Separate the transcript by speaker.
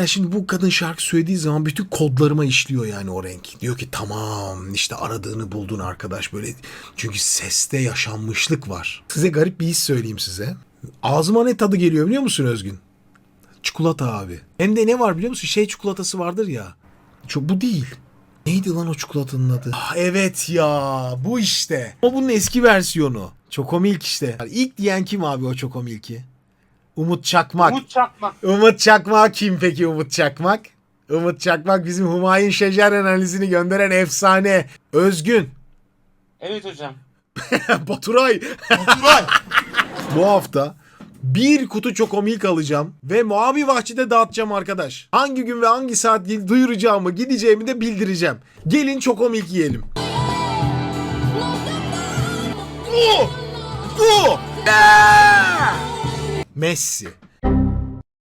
Speaker 1: Ya şimdi bu kadın şarkı söylediği zaman bütün kodlarıma işliyor yani o renk. Diyor ki tamam işte aradığını buldun arkadaş böyle. Çünkü seste yaşanmışlık var. Size garip bir his söyleyeyim size. Ağzıma ne tadı geliyor biliyor musun Özgün? Çikolata abi. Hem de ne var biliyor musun? Şey çikolatası vardır ya. Şu, bu değil. Neydi lan o çikolatanın adı? Ah, evet ya bu işte. O bunun eski versiyonu. Çokomilk işte. Yani ilk diyen kim abi o Çokomilk'i? Umut Çakmak.
Speaker 2: Umut Çakmak.
Speaker 1: Umut Çakmak kim peki Umut Çakmak? Umut Çakmak bizim Humayun Şecer analizini gönderen efsane. Özgün.
Speaker 2: Evet hocam.
Speaker 1: Baturay.
Speaker 2: Baturay.
Speaker 1: Bu hafta bir kutu çokomilk alacağım ve Mavi Bahçe'de dağıtacağım arkadaş. Hangi gün ve hangi saat duyuracağımı gideceğimi de bildireceğim. Gelin çokomilk yiyelim. Bu! Bu! Messi.